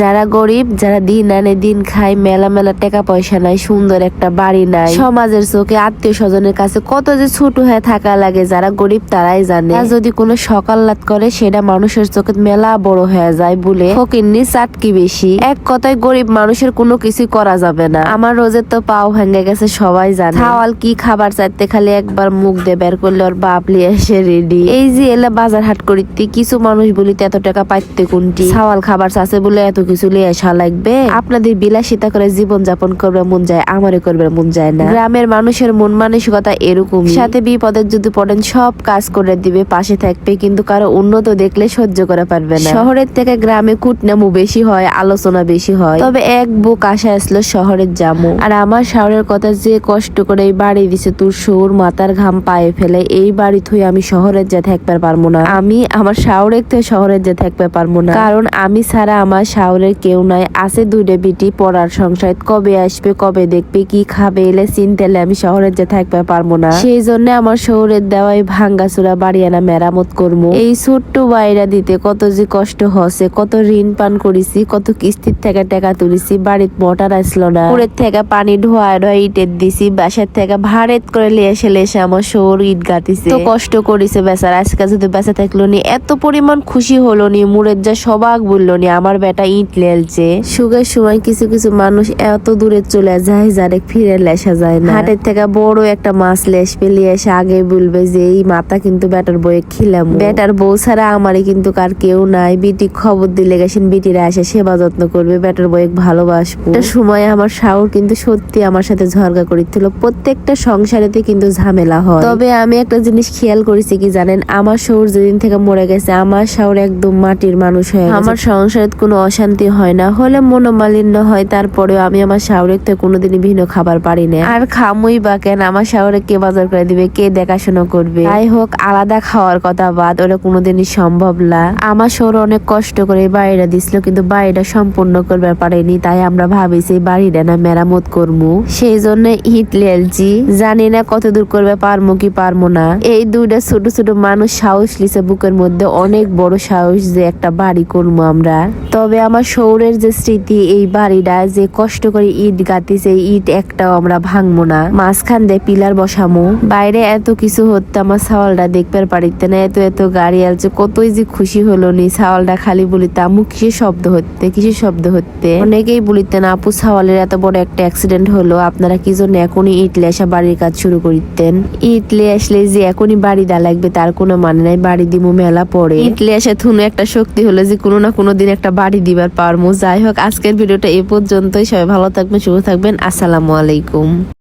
যারা গরিব, যারা দিন আনে দিন খায়, মেলা মেলা টাকা পয়সা নাই, সুন্দর একটা বাড়ি নাই। সমাজের চোখে আত্মীয় স্বজনের কাছে কত যে ছোট হয়ে থাকা লাগে, যারা গরিব তারাই জানে। যদি কোনো সকাল লাত করে, সেটা মানুষের চোখে মেলা বড় হয়ে যায় বলে ফকিন্নি চাটকি বেশি। এক কথায় গরিব মানুষের কোনো কিছু করা যাবে না। আমার রোজের তো পাও ভেঙে গেছে, সবাই জানে। খাওয়াল কি খাবার চাইতে খালি একবার মুখ দিয়ে বের করলে ওর বাপলি এসে রেডি এই যে এলা বাজার হাট করিতে, কিছু মানুষ বলিতে এত টাকা পাইতে কোনটি? খাওয়াল খাবার চাষে বলে এত কিছু লিয়ে আসা লাগবে। আপনাদের বিলাসিতা করে জীবন যাপন করবে মন যায় আমারে করবে মন যায় না। গ্রামের মানুষের মন মানসিকতা এরকম সাথে বিপদের যদি পড়েন, সব কাজ করে দিবে, পাশে থাকবে, কিন্তু কারও উন্নত দেখলে সহ্য করে পারবে না। শহরের থেকে গ্রামে কুটনামু বেশি হয়, আলোচনা বেশি হয়। তবে এক বুক আশা আসলো শহরের জামু। আর আমার শহরের কথা যে কষ্ট করে এই বাড়ি দিছে তোর সুর মাথার ঘাম পায়ে ফেলে, এই বাড়ি থুই আমি শহরের যে থাকতে পারব না। আমি আমার শাওরের থেকে শহরের যে থাকতে পারব না। কারণ আমি ছাড়া আমার শাওরের কেউ নাই। আছে দুইটা বিটি পড়ার সংসার। কবে আসবে, কবে দেখবে, কি খাবে, এলে চিনতেলে আমি শহরের যে থাকবে পারব না। সেই জন্য আমার শহরের দেওয়াই ভাঙ্গাচুরা বাড়ি আনা মেরামত করব। এই ছোট্ট বাইরা দিতে কত যে কষ্ট হচ্ছে, কত ঋণ পান করেছি, কত কিস্তির থেকে টাকা তুলেছি বাড়িতে মোটার আসলো না। পুরের থেকে পানি ধোয়া ধোয়া ইটের দিছি বাসার থেকে ভাড়েত করে লিয়ে এসে এসে আমার শহর ইট গাতিছে তো কষ্ট করেছে বেচার, আজকে যদি বেঁচে থাকল নি, এত পরিমাণ খুশি হলো নি মুরের যা সবাক বলল নি, আমার বেটা ইট লেলছে সময় কিছু কিছু মানুষ এত দূরে চলে যায় যারে ফিরে লেসা যায় না। হাটের থেকে বড় একটা মাছ লেস এসে আগে বলবে যে এই মাথা কিন্তু বেটার খিলাম। বেটার বউ ছাড়া আমারই কিন্তু কার কেউ নাই। বিটি খবর দিলে গেছেন বিটিরা সেবা যত্ন করবে বেটার ভালোবাসবো। একটা সময় আমার শাওর কিন্তু সত্যি আমার সাথে ঝরগা করিছিল প্রত্যেকটা সংসারেতে কিন্তু ঝামেলা হয়। তবে আমি একটা জিনিস খেয়াল করেছি কি জানেন? আমার শহর যেদিন থেকে মরে গেছে আমার শাওর একদম মাটির মানুষ হয়ে আমার সংসারে কোনো অশান্তি হয় না, হলে মনোমালিন্য হয়, তারপরেও আমি আমার শাওরের থেকে কোনোদিনই ভিন্ন খাবার পারি না। আর খামুই বা কেন, আমার শাওরে কে বাজার করে দিবে, কে দেখাশোনা করবে? যাই হোক, আলাদা খাওয়ার কথা বাদ ওটা কোনোদিনই সম্ভব না। আমার শহর অনেক কষ্ট করে বাড়িটা দিছিল, কিন্তু বাড়িটা সম্পূর্ণ করবে পারেনি, তাই আমরা ভাবিছি বাড়িটা না মেরামত করব সেই জন্য ইট লেলছি জানি না কত দূর করবে, পারমো কি পারব না। এই দুইটা ছোট ছোট মানুষ সাহস লিছে, বুকের মধ্যে অনেক বড় সাহস যে একটা বাড়ি করব আমরা। তবে আমার শহরের যে স্মৃতি, এই বাড়িটা যে কষ্ট করে ইট গাতিছে ইট একটাও আমরা ভাঙবো না। মাঝখান দিয়ে পিলার বসামো। বাইরে এত কিছু হচ্ছে, আমার ছাওয়ালটা দেখতে পারিতে না, এত এত গাড়ি আছে কতই যে খুশি হলো নি, ছাওয়ালটা খালি বলিতে আমু কিসের শব্দ হচ্ছে, কিসের শব্দ হতে অনেকেই বলিতেন আপু, ছাওয়ালের এত বড় একটা অ্যাক্সিডেন্ট হলো, আপনারা কি জন্য এখনই ইটলে আসা বাড়ির কাজ শুরু করিতেন? ইটলে আসলে যে এখনই বাড়ি দা লাগবে, তার কোনো মানে নাই, বাড়ি দিমু, মেলা পরে ইটলে আসা থুনু একটা শক্তি হলো যে, কোনো না কোনো দিন একটা বাড়ি দিবার পারমু। যাই হোক, আজকের ভিডিওটা এ পর্যন্তই। সবাই ভালো থাকবেন, সুস্থ থাকবেন। আসসালামু আলাইকুম।